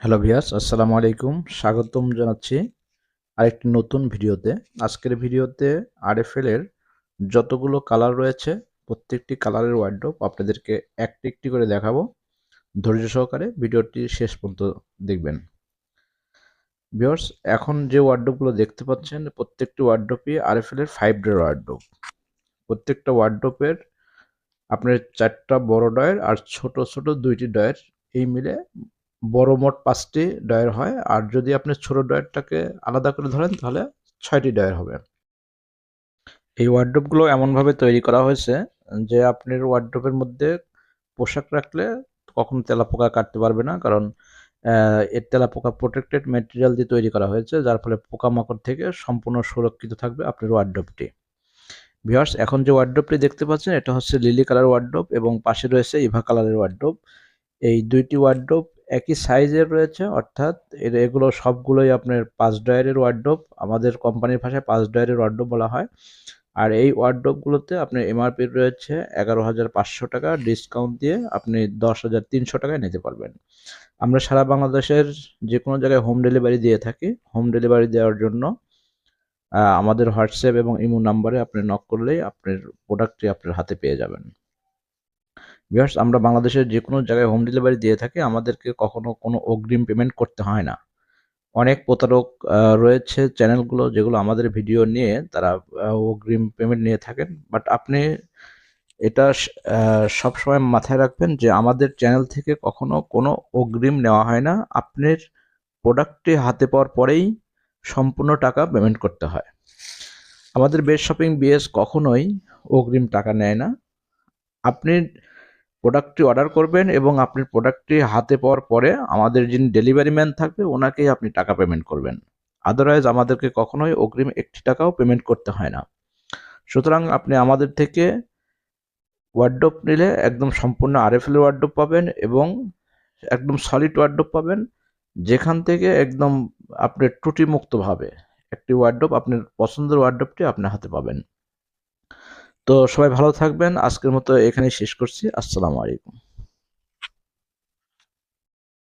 Hello ভিয়াস আসসালামু আলাইকুম। স্বাগতম জানাচ্ছি আরেকটি নতুন ভিডিওতে। আজকের ভিডিওতে আরএফএল এর যতগুলো কালার রয়েছে, প্রত্যেকটি কালারের ওয়ার্ডরোব আপনাদেরকে একটি একটি করে দেখাবো। ধৈর্য সহকারে ভিডিওটি শেষ পর্যন্ত দেখবেন। ভিউয়ার্স, এখন যে ওয়ার্ডরোবগুলো দেখতে পাচ্ছেন, প্রত্যেকটি ওয়ার্ডরোবই আরএফএল এর ফাইভ ডের ওয়ার্ডরোব প্রত্যেকটা ওয়ার্ডরোবের আপনার চারটা বড় ডয়ের আর ছোট ছোট দুইটি ডয়ের এই মিলে বড় মোট পাঁচটি ডয়ের হয়। আর যদি আপনি ছোট ডয়েরটাকে আলাদা করে ধরেন, তাহলে ছয়টি ডয়ের হবে। এই ওয়ার্ড্রোপগুলো এমনভাবে তৈরি করা হয়েছে যে আপনার ওয়ার্ড্রোপের মধ্যে পোশাক রাখলে কখনো তেলাপোকা কাটতে পারবে না। কারণ এর তেলাপোকা প্রোটেক্টেড মেটেরিয়াল দিয়ে তৈরি করা হয়েছে, যার ফলে পোকামাকড় থেকে সম্পূর্ণ সুরক্ষিত থাকবে আপনার ওয়ার্ড্রোপটি ভিওয়ার্স এখন যে ওয়ার্ড্রোপটি দেখতে পাচ্ছেন, এটা হচ্ছে লিলি কালার ওয়ার্ড্রোপ এবং পাশে রয়েছে ইভা কালারের ওয়ার্ড্রোপ এই দুইটি ওয়ার্ড্রোপ একই সাইজের রয়েছে, অর্থাৎ এর, এগুলো সবগুলোই আপনার পাঁচ ডয়ারের ওয়ার্ড্রোপ আমাদের কোম্পানির ভাষায় পাঁচ ডয়ারের ওয়ার্ড্রোপ বলা হয়। আর এই ওয়ার্ড্রোপগুলোতে আপনার এমআরপি রয়েছে এগারো হাজার পাঁচশো টাকা ডিসকাউন্ট দিয়ে আপনি দশ হাজার তিনশো টাকায় নিতে পারবেন। আমরা সারা বাংলাদেশের যে কোনো জায়গায় হোম ডেলিভারি দিয়ে থাকি। হোম ডেলিভারি দেওয়ার জন্য আমাদের হোয়াটসঅ্যাপ এবং ইমো নাম্বারে আপনি নক করলেই আপনার প্রোডাক্টটি আপনার হাতে পেয়ে যাবেন। ভিউয়ার্স আমরা বাংলাদেশের যে কোনো জায়গায় হোম ডেলিভারি দিয়ে থাকি, আমাদেরকে কখনো কোনো অগ্রিম পেমেন্ট করতে হয় না। অনেক প্রতারক রয়েছে চ্যানেলগুলো যেগুলো আমাদের ভিডিও নিয়ে তারা অগ্রিম পেমেন্ট নিয়ে থাকেন। বাট আপনি এটা সবসময় মাথায় রাখবেন যে আমাদের চ্যানেল থেকে কখনো কোনো অগ্রিম নেওয়া হয় না। আপনার প্রোডাক্টটি হাতে পাওয়ার পরেই সম্পূর্ণ টাকা পেমেন্ট করতে হয়। আমাদের বেস্ট শপিং বিএস কখনোই অগ্রিম টাকা নেয় না। আপনি প্রোডাক্টটি অর্ডার করবেন এবং আপনি প্রোডাক্টটি হাতে পাওয়ার পরে আমাদের যিনি ডেলিভারি ম্যান থাকবে, ওনাকেই আপনি টাকা পেমেন্ট করবেন। আদারওয়াইজ আমাদেরকে কখনোই অগ্রিম একটি টাকাও পেমেন্ট করতে হয় না। সুতরাং আপনি আমাদের থেকে ওয়ার্ডোপ নিলে একদম সম্পূর্ণ আরএফএল ওয়ার্ডোপ পাবেন এবং একদম সলিড ওয়ার্ডোপ পাবেন, যেখান থেকে একদম আপনি ত্রুটিমুক্তভাবে একটি ওয়ার্ডোপ আপনার পছন্দের ওয়ার্ডোপটি আপনার হাতে পাবেন। তো সবাই ভালো থাকবেন। আজকের মতো এখানে শেষ করছি। আসসালামু আলাইকুম।